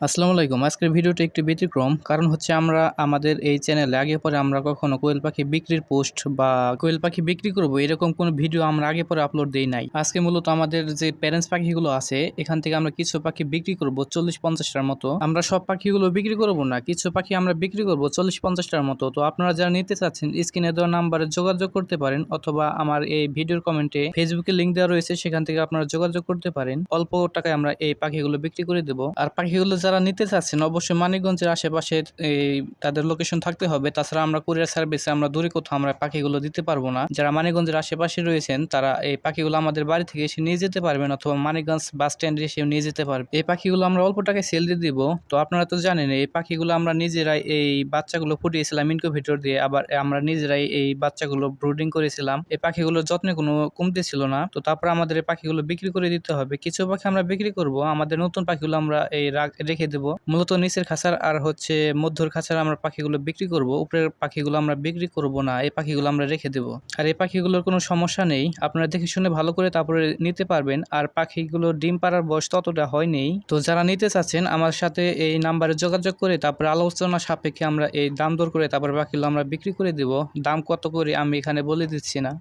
আসসালামু আলাইকুম। আজকের ভিডিওটা একটু ব্যতিক্রম, কারণ হচ্ছে আমরা আমাদের এই চ্যানেলে আগে পরে আমরা কখনো কোয়েল পাখি বিক্রির পোস্ট বা কোয়েল পাখি বিক্রি করব এরকম কোনো ভিডিও আমরা আগে পরে আপলোড দেই নাই। আজকে মূলত আমাদের যে প্যারেন্টস পাখিগুলো আছে, এখান থেকে আমরা কিছু পাখি বিক্রি করব চল্লিশ পঞ্চাশটার মতো। আমরা সব পাখিগুলো বিক্রি করব না, কিছু পাখি আমরা বিক্রি করব চল্লিশ পঞ্চাশটার মতো। তো আপনারা যারা নিতে চাচ্ছেন, স্ক্রিনে দেওয়া নাম্বারে যোগাযোগ করতে পারেন অথবা আমার এই ভিডিওর কমেন্টে ফেসবুকে লিঙ্ক দেওয়া রয়েছে, সেখান থেকে আপনারা যোগাযোগ করতে পারেন। অল্প টাকায় আমরা এই পাখিগুলো বিক্রি করে দেবো। আর পাখিগুলো যারা নিতে চাচ্ছেন, অবশ্যই মানিকগঞ্জের আশেপাশে এই তাদের লোকেশন থাকতে হবে। তাছাড়া আমরা কুরিয়ার সার্ভিসে আমরা দূরে কোথাও আমরা পাখিগুলো দিতে পারব না। যারা মানিকগঞ্জের আশেপাশে রয়েছেন, তারা এই পাখিগুলো আমাদের বাড়ি থেকে এসে নিয়ে যেতে পারবেন অথবা মানিকগঞ্জ বাস স্ট্যান্ডে এসে নিয়ে যেতে পারবে এই পাখিগুলো আমরা অল্প টাকায় সেল দিয়ে দিব। তো আপনারা তো জানেন, এই পাখিগুলো আমরা নিজেরাই এই বাচ্চাগুলো ফুটিয়েছিলাম ইনকিউবেটর দিয়ে, আবার আমরা নিজেরাই এই বাচ্চাগুলো ব্রুডিং করেছিলাম। এই পাখিগুলোর যত্নে কোনো কমতি ছিল না। তো তারপর আমাদের এই পাখিগুলো বিক্রি করে দিতে হবে। কিছু পাখি আমরা বিক্রি করব। আমাদের নতুন পাখিগুলো আমরা এই রেখে দেবো। মূলত নিচের খাঁচার আর হচ্ছে মধ্যর খাঁচার আমরা পাখিগুলো বিক্রি করব। উপরের পাখিগুলো আমরা বিক্রি করব না, এই পাখিগুলো আমরা রেখে দেবো। আর এই পাখিগুলোর কোনো সমস্যা নেই, আপনারা দেখে শুনে ভালো করে তারপরে নিতে পারবেন। আর পাখিগুলো ডিম পাড়ার বয়স ততটা হয়নি। তো যারা নিতে চাচ্ছেন, আমার সাথে এই নাম্বারে যোগাযোগ করে তারপরে আলোচনা সাপেক্ষে আমরা এই দাম দর করে তারপরে পাখিগুলো আমরা বিক্রি করে দেব। দাম কত করে আমি এখানে বলে দিচ্ছি না।